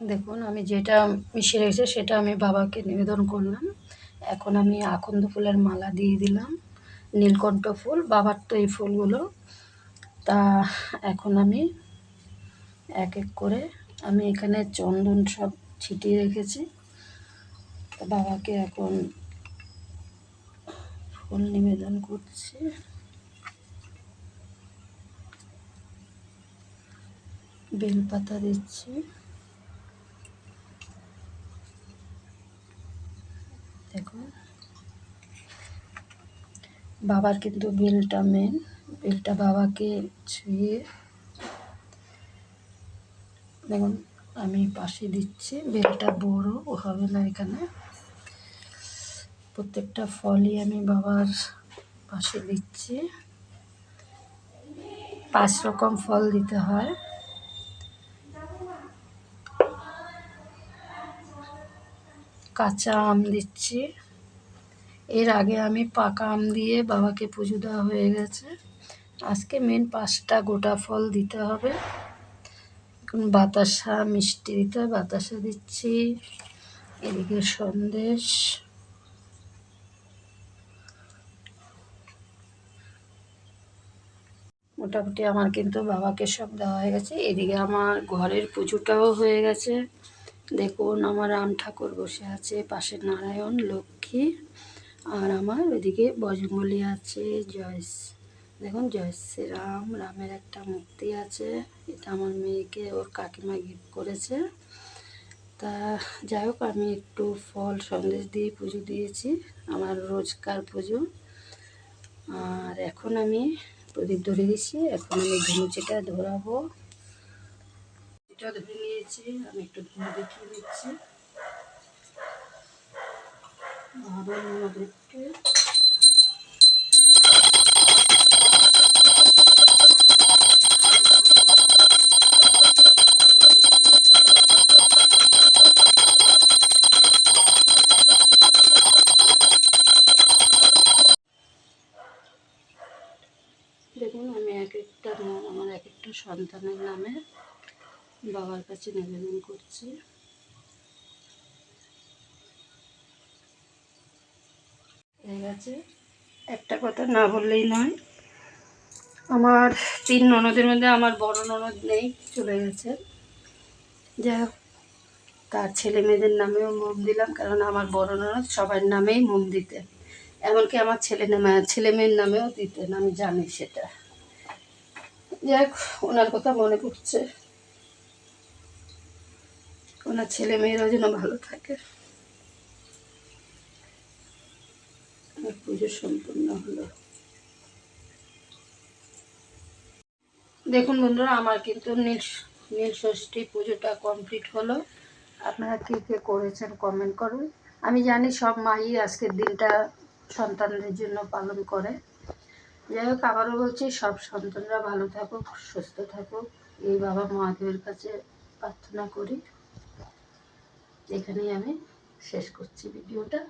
দেখুন, আমি যেটা মিশিয়ে রেখেছি সেটা আমি বাবাকে নিবেদন করলাম। এখন আমি আকন্দ ফুলের মালা দিয়ে দিলাম, নীলকণ্ঠ ফুল, বাবার তো এই ফুলগুলো। তা এখন আমি এক এক করে আমি এখানে চন্দন সব ছিটিয়ে রেখেছি। বাবাকে এখন ফুল নিবেদন করছি। বেলপাতা দিচ্ছি। দেখুন। বাবার কিন্তু বেলটা মেন বেলটা বাবাকে ছুঁয়ে দেখুন, আমি পাশে দিচ্ছি, বেলটা বড় হবে না এখানে। প্রত্যেকটা ফলই আমি বাবার পাশে দিচ্ছি। পাঁচ রকম ফল দিতে হয়। কাঁচা আম দিচ্ছি। এর আগে আমি পাকা আম দিয়ে বাবাকে পুজো দেওয়া হয়ে গেছে। আজকে মেন পাঁচটা গোটা ফল দিতে হবে। বাতাসা, মিষ্টি দিতে হয় বাতাসা দিচ্ছি। এদিকে সন্দেশ। মোটামুটি আমার কিন্তু বাবাকে সব দেওয়া হয়ে গেছে। এদিকে আমার ঘরের পুজোটাও হয়ে গেছে। দেখুন, আমার রাম ঠাকুর বসে আছে পাশে নারায়ণ, লক্ষ্মী, আর আমার ওইদিকে বজরঙ্গলি আছে, জয় দেখুন, জয় শ্রীরাম রামের একটা মূর্তি আছে, এটা আমার মেয়েকে, ওর কাকিমা গিফট করেছে। তা যাই হোক, আমি একটু ফল সন্দেশ দিয়ে পুজো দিয়েছি, আমার রোজকার পুজো। আর এখন আমি প্রদীপ ধরে দিচ্ছি, এখন আমি ধনুচিটা ধরাবো। এটা ধরে নিয়েছি, আমি একটু ধুয়ে দেখিয়ে দিচ্ছি। দেখুন, আমি এক একটা আমার এক একটা সন্তানের নামে বাবার কাছে নিবেদন করছি। একটা কথা না বললেই নয়, আমার তিন ননদের মধ্যে আমার বড় ননদ নেই, চলে গেছে। যাই হোক, তার ছেলে মেয়েদের নামেও মোম দিলাম, কারণ আমার বড় ননদ সবার নামেই মোম দিতেন। এমনকি আমার ছেলে ছেলে মেয়ের নামেও দিতেন, আমি জানি সেটা। যাক ওনার কথা মনে পড়ছে। ওনার ছেলে মেয়েরাও যেন ভালো থাকে। পুজো সম্পূর্ণ হলো। দেখুন বন্ধুরা, আমার কিন্তু নীল নীল ষষ্ঠী পুজোটা কমপ্লিট হলো। আপনারা কে কে করেছেন কমেন্ট করুন। আমি জানি সব মাই আজকের দিনটা সন্তানদের জন্য পালন করে। যাই হোক, আবারও বলছি, সব সন্তানরা ভালো থাকুক, সুস্থ থাকুক। এই বাবা মহাদেবের কাছে প্রার্থনা করি। এখানেই আমি শেষ করছি ভিডিওটা।